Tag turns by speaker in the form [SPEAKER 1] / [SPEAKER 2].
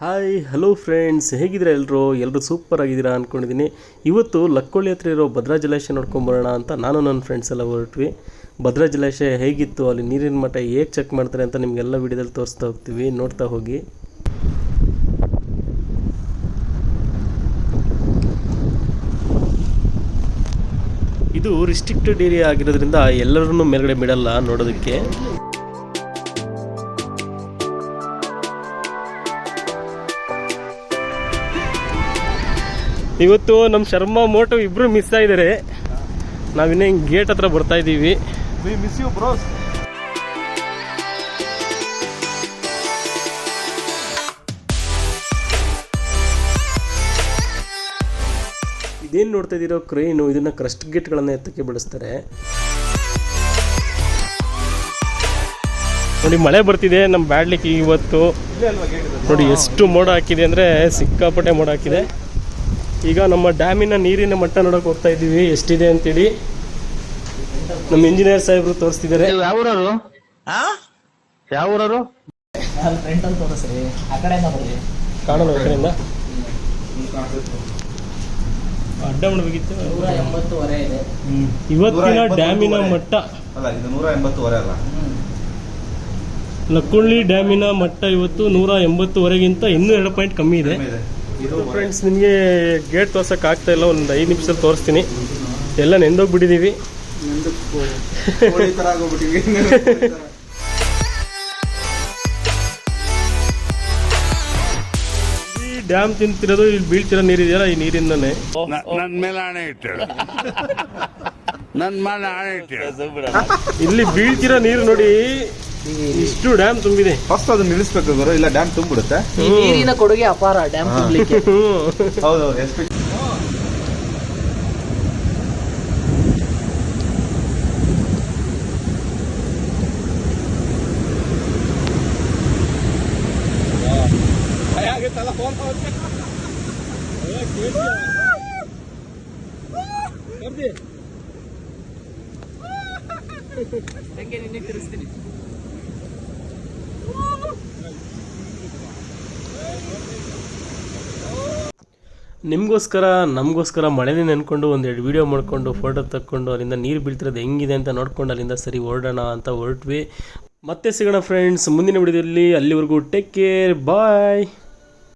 [SPEAKER 1] Hi hello friends ಹೇಗಿದ್ದೀರಾ ಎಲ್ಲರೂ ಎಲ್ಲರೂ ಸೂಪರ್ ಆಗಿದ್ದೀರಾ ಅಂದ್ಕೊಂಡಿದ್ದೀನಿ ಇವತ್ತು ಲಕ್ಕೊಳ್ಳಿ ಹತ್ರ ಇರೋ ಭದ್ರಾ ಜಲಾಶಯ ನೋಡ್ಕೊಂಬರೋಣ ಅಂತ ನಾನು ನನ್ನ ಫ್ರೆಂಡ್ಸ್ ಎಲ್ಲ ಹೊರಟ್ವಿ. ಭದ್ರಾ ಜಲಾಶಯ ಹೇಗಿತ್ತು? ಅಲ್ಲಿ ನೀರಿನ ಮಟ್ಟ ಹೇಗೆ ಚೆಕ್ ಮಾಡ್ತಾರೆ ಅಂತ ನಿಮಗೆಲ್ಲ ವಿಡಿಯೋದಲ್ಲಿ ತೋರಿಸ್ತಾ ಹೋಗ್ತೀವಿ. ನೋಡ್ತಾ ಹೋಗಿ. ಇದು ರಿಸ್ಟ್ರಿಕ್ಟೆಡ್ ಏರಿಯಾ ಆಗಿರೋದ್ರಿಂದ ಎಲ್ಲರನ್ನೂ ಮೇಲ್ಗಡೆ ಬಿಡಲ್ಲ ನೋಡೋದಕ್ಕೆ. ಇವತ್ತು ನಮ್ಮ ಶರ್ಮಾ ಮೋಟೋ ಇಬ್ರು ಮಿಸ್ ಆಗಿದ್ದಾರೆ. ನಾವಿನ್ನ ಹಿಂಗೆ ಗೇಟ್ ಹತ್ರ ಬರ್ತಾ ಇದ್ದೀವಿ
[SPEAKER 2] bros.
[SPEAKER 1] ಇದೇನು ನೋಡ್ತಾ ಇದೀರೋ ಕ್ರೈನು ಇದನ್ನ ಕ್ರಸ್ಟ್ ಗೇಟ್ಗಳನ್ನು ಎತ್ತಕ್ಕೆ ಬಳಸ್ತಾರೆ. ನೋಡಿ ಮಳೆ ಬರ್ತಿದೆ ನಮ್ಮ ಬ್ಯಾಡ್ಲಿಕ್ಕೆ ಇವತ್ತು. ನೋಡಿ ಎಷ್ಟು ಮೋಡ ಹಾಕಿದೆ ಅಂದರೆ ಸಿಕ್ಕಾಪಟ್ಟೆ ಮೋಡ ಹಾಕಿದೆ. ಈಗ ನಮ್ಮ ಡ್ಯಾಮಿನ ನೀರಿನ ಮಟ್ಟ ನೋಡೋಕೆ ಹೋಗ್ತಾ ಇದೀವಿ ಎಷ್ಟಿದೆ ಅಂತೇಳಿ ನಮ್ಮ ಇಂಜಿನಿಯರ್ ಸಾಹೇಬ್ರು ತೋರಿಸ್ತಿದ್ದಾರೆ.
[SPEAKER 3] ಯಾವ ಊರವರು ಯಾವ ಊರವರು
[SPEAKER 4] ಅಲ್ಲಿ ತೋರಿಸ್ರಿ. ಆ ಕಡೆಯಿಂದ ಬರ್ರಿ.
[SPEAKER 1] ಕಾಣಲ್ಲ ಈ ಕಡೆಯಿಂದ. ಅಡ್ಡ ಮಾಡಬೇಕಿತ್ತು
[SPEAKER 4] ನೂರ ಎಂಬತ್ತುವರೆ ಇದೆ.
[SPEAKER 1] ಇವತ್ತಿನ ಡ್ಯಾಮಿನ ಮಟ್ಟ.
[SPEAKER 2] ಅಲ್ಲ ಇದು ನೂರ ಎಂಬತ್ತುವರೆ ಅಲ್ಲ.
[SPEAKER 1] ಲಕ್ಕುಳ್ಳಿ ಡ್ಯಾಮಿನ ಮಟ್ಟ ಇವತ್ತು ನೂರ ಎಂಬತ್ತುವರೆಗಿಂತ ಇನ್ನೂ ಎರಡು ಪಾಯಿಂಟ್ ಕಮ್ಮಿ ಇದೆ.
[SPEAKER 2] ಇದೆ.
[SPEAKER 1] ಫ್ರೆಂಡ್ಸ್ ನಿಮಗೆ ಗೇಟ್ ತೋರ್ಸಕ್ಕೆ ಆಗ್ತಾ ಇಲ್ಲ ಒಂದು ಐದು ನಿಮಿಷದಲ್ಲಿ ತೋರಿಸ್ತೀನಿ ಎಲ್ಲ
[SPEAKER 2] ನೆಂದೋಗ್ಬಿಟ್ಟಿದ್ದೀವಿ.
[SPEAKER 1] ಈ ಡ್ಯಾಮ್ ತಿಂತಿರೋದು ಇಲ್ಲಿ ಬೀಳ್ತಿರೋ ನೀರಿದೆಯಲ್ಲ ಈ ನೀರಿಂದನೇ
[SPEAKER 5] ನನ್ನ ಮೇಲೆ ಆಣೆ ಇಟ್ಟು ನನ್ನ ಮೇಲೆ ಆಣೆ ಇಟ್ಟಳು
[SPEAKER 1] ಇಲ್ಲಿ ಬೀಳ್ತಿರೋ ನೀರು ನೋಡಿ ಇಷ್ಟು ಡ್ಯಾಮ್ ತುಂಬಿದೆ.
[SPEAKER 2] ಫಸ್ಟ್ ಅದನ್ನ ನಿಲ್ಲಿಸ್ಬೇಕು ಗುರು ಇಲ್ಲ ಡ್ಯಾಮ್ ತುಂಬಿಡುತ್ತೆ.
[SPEAKER 4] ಈ ನೀರಿನ ಕೊಡುಗೆ ಅಪಾರ ಡ್ಯಾಮ್ ತುಂಬಲಿಕ್ಕೆ.
[SPEAKER 2] ಹೌದೌದು ನಿನ್ನೆ ಪಿ
[SPEAKER 1] ನಿಮಗೋಸ್ಕರ, ನಮಗೋಸ್ಕರ ಮಳೆನೇ ನೆನ್ಕೊಂಡು ಒಂದೆರಡು ವೀಡಿಯೋ ಮಾಡಿಕೊಂಡು ಫೋಟೋ ತಕ್ಕೊಂಡು ಅಲ್ಲಿಂದ ನೀರು ಬೀಳ್ತಿರೋದು ಹೆಂಗಿದೆ ಅಂತ ನೋಡ್ಕೊಂಡು ಅಲ್ಲಿಂದ ಸರಿ ಹೊರಡೋಣ ಅಂತ ಹೊರಟ್ವಿ. ಮತ್ತೆ ಸಿಗೋಣ ಫ್ರೆಂಡ್ಸ್ ಮುಂದಿನ ವಿಡಿಯೋದಲ್ಲಿ ಅಲ್ಲಿವರೆಗೂ ಟೇಕ್ ಕೇರ್ ಬಾಯ್